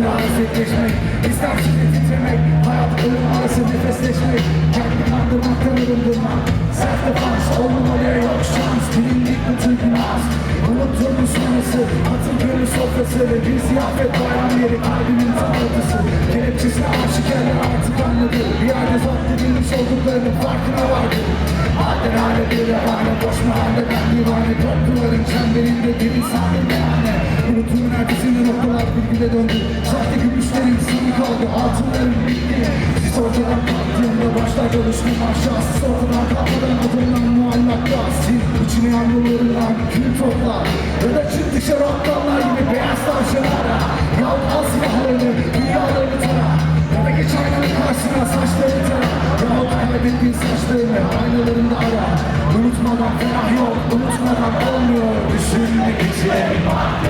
Yudumsuyla hasretleşmek İster şimdi titremek Hayat ölüm arası nefesleşmek Kendi kandırmaktan arındırmak Self defense olmamalıya yok şans Bilindik bütün günahs. Unuttuğumun sonrası Atın gönül sofrası Ve bir ziyafet bayram yeri Kalbimin tam ortası. Kelepçesine aşık eller artık anladı. Bir yerde zapt edilmiş olduklarının farkına vardı. Hale bir revane Boş mahalle ben divane oldu Altınların bitti kalktığında başlar çalıştım aşağı Siz ortadan kalkmadan adımdan muallak Sil içine yağmurlarından kül topla Ya da çık dışarı aptallar gibi beyaz tavşanlara Yal al silahlarını dünyalarını tara Ya da geç aynanın karşısına saçlarını tara Yahut kaybettiğin saçlarını aynalarında ara Unutmadan ferah yok unutmadan olmuyor. Düşünmek için Unutma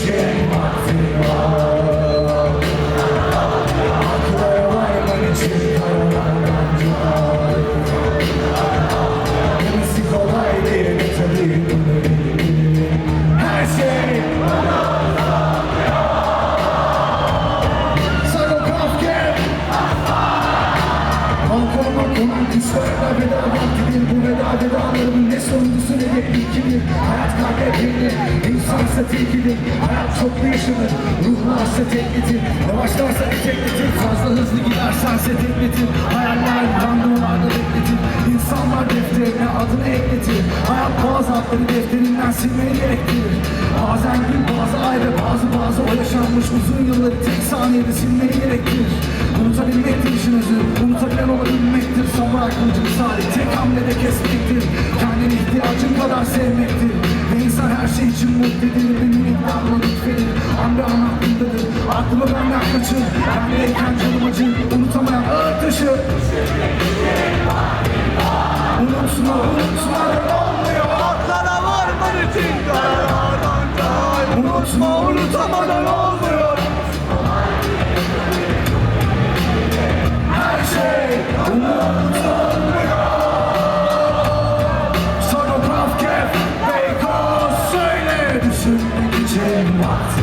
kuşlarla veda vaktidir Bu veda vedalarımın ne sonuncusu ne de ilkidir Hayat kalbe birini insansa tilkidir Hayat çoklu yaşanır Ruhlarsa teklidir Yavaşlarsa etekletir Fazla hızlı gidersense tekletir Hayaller randevularda bekletir İnsanlar defterine adını ekletir Hayat bazı adları defterinden silmeyi gerektirir Bazen gün bazı ay ve bazı bazı o yaşanmış uzun yılları tek saniyede silmeyi gerektirir. Unutabilmektir işin özü. Unutabilen olabilmektir Kılıcı misali Tek hamlede kesmektir Kendine ihtiyacın kadar sevmektir. Ve insan her şey için edilir Bir miniklerle lütfedir. Amre an aklındadır Aklıma benden kaçır. Bendeyken canım acır. Unutamayan ağır taşır Unutma unutma. olmuyor 子。